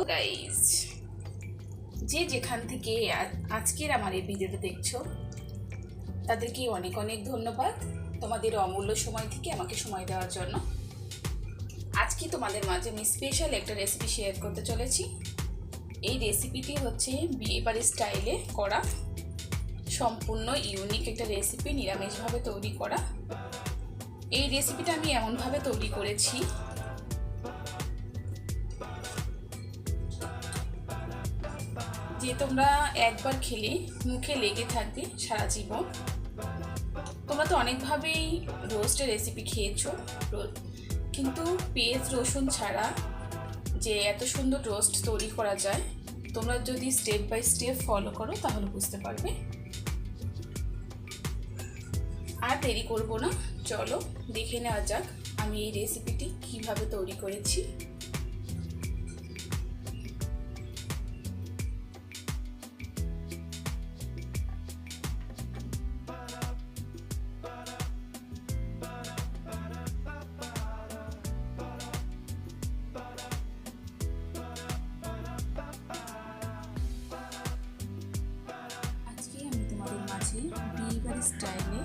Guys যে যেখান থেকে আজকের আমার এই ভিডিওটা দেখছ তাদেরকে অনেক অনেক ধন্যবাদ তোমাদের অমূল্য সময় থেকে আমাকে সময় দেওয়ার জন্য। আজকে তোমাদের মাঝে আমি স্পেশাল একটা রেসিপি শেয়ার করতে চলেছি। এই রেসিপিটি হচ্ছে বিয়ে বাড়ির স্টাইলে করা, সম্পূর্ণ ইউনিক একটা রেসিপি নিরামিষভাবে তৈরি করা। এই রেসিপিটা আমি এমনভাবে তৈরি করেছি যে তোমরা একবার খেলে, মুখে লেগে থাকবে সারা জীবন। তোমরা তো অনেকভাবেই রোস্টের রেসিপি খেয়েছো কিন্তু পেঁয়াজ, রসুন ছাড়া যে এত সুন্দর রোস্ট তৈরি করা যায়, তোমরা যদি স্টেপ বাই স্টেপ ফলো করো, তাহলে বুঝতে পারবে। আর দেরি করব না, চলো দেখে নেওয়া যাক আমি এই রেসিপিটি কীভাবে তৈরি করেছি। স্টাইলে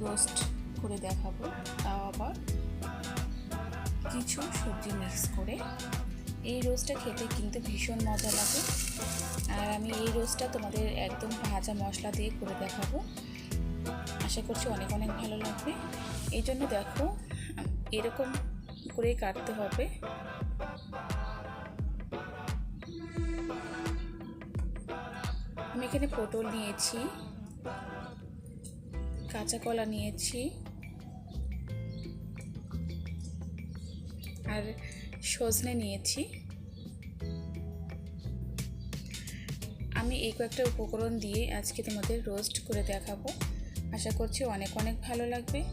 রোস্ট করে দেখাবো। তাও আবার কিছু সবজি মিক্স করে। এই রোস্টটা খেতে কিন্তু ভীষণ মজা লাগে। আর আমি এই রোস্টটা তোমাদের একদম ভাজা মশলা দিয়ে করে দেখাবো। আশা করছি অনেক অনেক ভালো লাগবে। এই জন্য দেখো, এরকম করেই কাটতে হবে। আমি এখানে পটল নিয়েছি। কাঁচা কলা নিয়েছি। আর সজনে নিয়েছি। আমি এই কয়েকটা উপকরণ দিয়ে আজকে তোমাদের রোস্ট করে দেখাবো। আশা করছি অনেক অনেক ভালো লাগবে।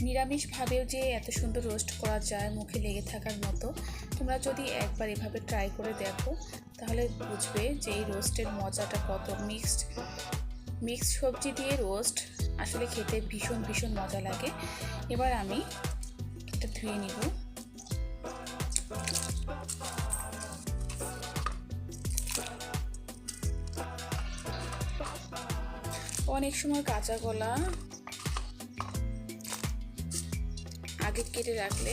নিরামিষভাবেও যে এত সুন্দর রোস্ট করা যায় মুখে লেগে থাকার মতো, তোমরা যদি একবার এভাবে ট্রাই করে দেখো, তাহলে বুঝবে যে এই রোস্টের মজাটা কত মিক্সড। মিক্সড সবজি দিয়ে রোস্ট, আসলে খেতে ভীষণ ভীষণ মজা লাগে। এবার আমি এটা ধুয়ে নিব। অনেক সময় কাঁচা কলা আগে কেটে রাখলে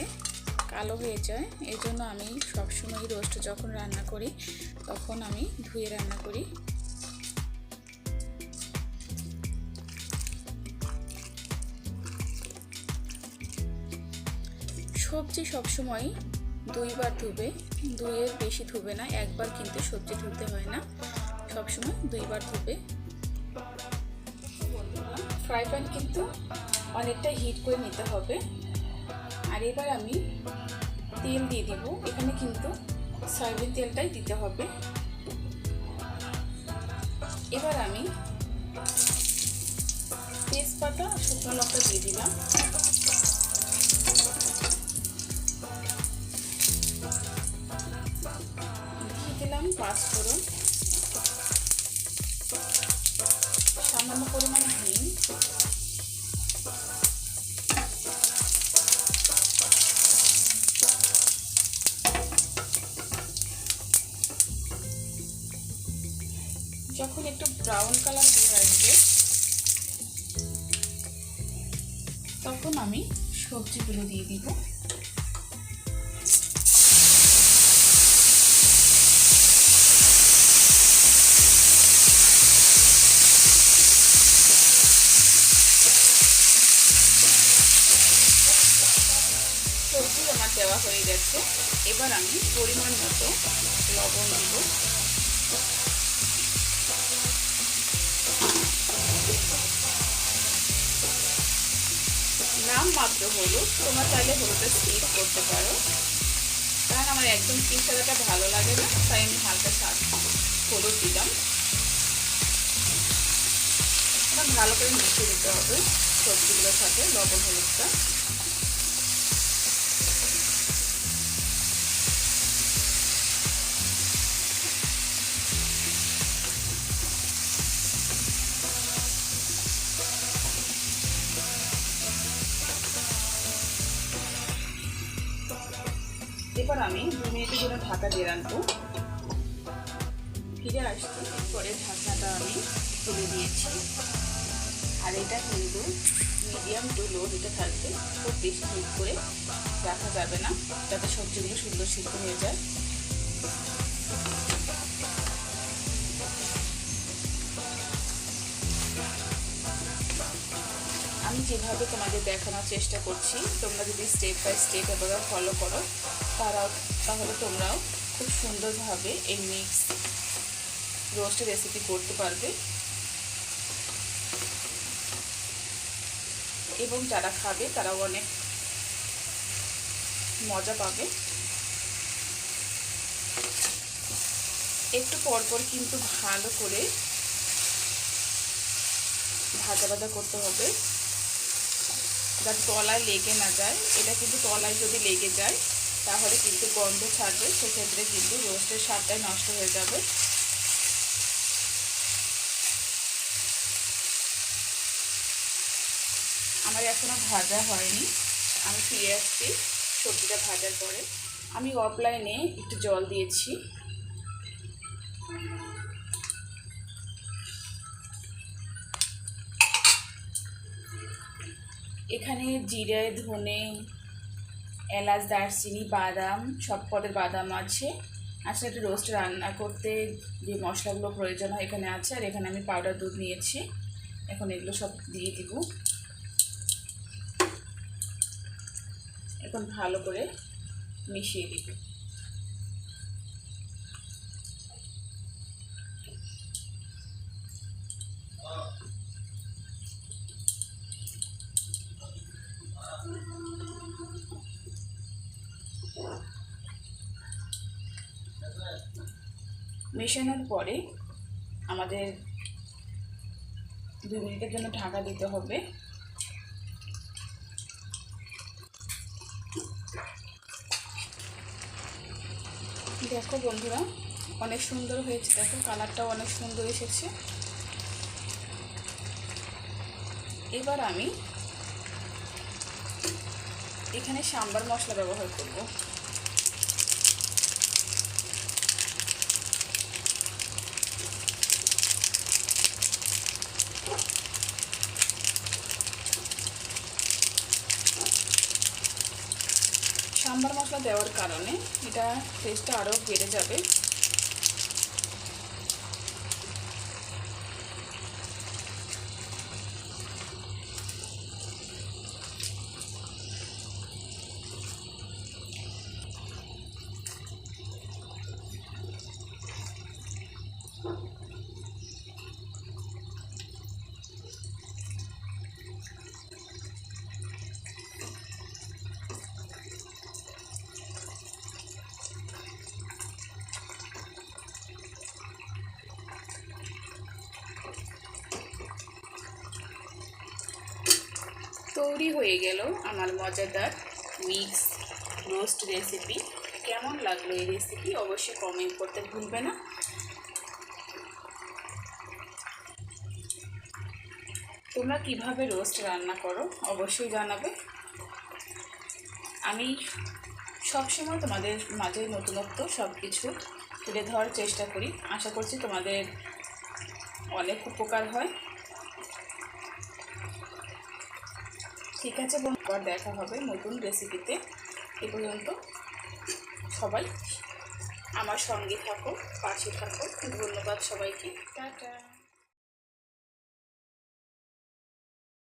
কালো হয়ে যায় এই জন্য আমি সবসময় রোস্ট যখন রান্না করি, তখন আমি ধুয়ে রান্না করি। সবজি সবসময় দুইবার ধুবে, দুইয়ের বেশি ধুবে না, একবার কিন্তু সবজি ধুতে হয় না, সবসময় দুইবার ধুবে। ফ্রাই প্যান কিন্তু অনেকটা হিট করে নিতে হবে। আর এবার আমি তেল দিয়ে দিব, এখানে কিন্তু সয়াবিন তেলটাই দিতে হবে। এবার আমি তেজপাতা শুকনো লঙ্কা দিয়ে দিলাম। পাঁচফোড়ন সামান্য পরিমাণ হিং যখন একটু ব্রাউন কালার হয়ে আসবে, তখন আমি সবজিগুলো দিয়ে দিব। দেওয়া হয়ে গেছে। এবার আমি পরিমাণ মতো লবণ দিব। নাম মাত্র হলুদ তোমরা চাইলে হলুদটা স্কিপ করতে পারো। কারণ আমার একদম পিসাদাটা ভালো লাগে না, তাই আমি হালকা স্বাদ হলুদ দিলাম। ভালো করে মিশিয়ে দিতে হবে সবজিগুলোর সাথে লবণ, হলুদটা। এবার আমি দু মিনিটের জন্য ঢাকা দিয়ে রাখব। ফিরে আসতে পরে ঢাকনাটা আমি তুলে দিয়েছি। আর এটা কিন্তু মিডিয়াম টু লো হিটে থাকবে। খুব বেশি করে রাখা যাবে না, যাতে সবজিগুলো সুন্দর সিদ্ধ হয়ে যায়। যেভাবে তোমাদের দেখানোর চেষ্টা করছি, তোমরা যদি স্টেপ বাই স্টেপ এভাবে ফলো করো, তারাও তাহলে তোমরাও খুব সুন্দরভাবে এই মিক্স রোস্টের রেসিপি করতে পারবে। এবং যারা খাবে, তারাও অনেক মজা পাবে। একটু পরপর কিন্তু ভালো করে ভাজা ভাজা করতে হবে। যাতে তলায় লেগে না যায়। এটা কিন্তু তলায় যদি লেগে যায়, তাহলে কিন্তু গন্ধ ছাড়বে। সেক্ষেত্রে কিন্তু রোস্টের স্বাদটাই নষ্ট হয়ে যাবে। আমার এখনও ভাজা হয়নি। আমি ফিরে আসছি সবজিটা ভাজার পরে। আমি অফলাইনে একটু জল দিয়েছি। এখানে জিরে, ধনে, এলাচ, দারচিনি, বাদাম, সব পদের বাদাম আছে। আসলে একটা রোস্ট রান্না করতে যে মশলাগুলো প্রয়োজন হয় এখানে আছে, আর এখানে আমি পাউডার দুধ নিয়েছি। এখন এগুলো সব দিয়ে দিব। এখন ভালো করে মিশিয়ে দিব। মেশানোর পরে আমাদের দুই মিনিটের জন্য ঢাকা দিতে হবে। দেখো বন্ধুরা, অনেক সুন্দর হয়েছে। দেখো, কালারটাও অনেক সুন্দর এসেছে। এবার আমি এখানে সাম্বার মশলা ব্যবহার করব। সাম্বার মশলা দেওয়ার কারণে এটা টেস্টটা আরও বেড়ে যাবে। তৈরি হয়ে গেল আমার মজাদার মিক্স রোস্ট রেসিপি। কেমন লাগল এই রেসিপি? অবশ্যই কমেন্ট করতে ভুলবে না। তোমরা কীভাবে রোস্ট রান্না করো অবশ্যই জানাবে। আমি সবসময় তোমাদের মাঝে নতুনত্ব সব কিছু তুলে ধরার চেষ্টা করি। আশা করছি তোমাদের অনেক উপকার হয়। ঠিক আছে বন্ধুবার দেখা হবে নতুন রেসিপিতে এ পর্যন্ত সবাই আমার সঙ্গে থাকো, পাশে থাকো। ধন্যবাদ সবাইকে। টাটা।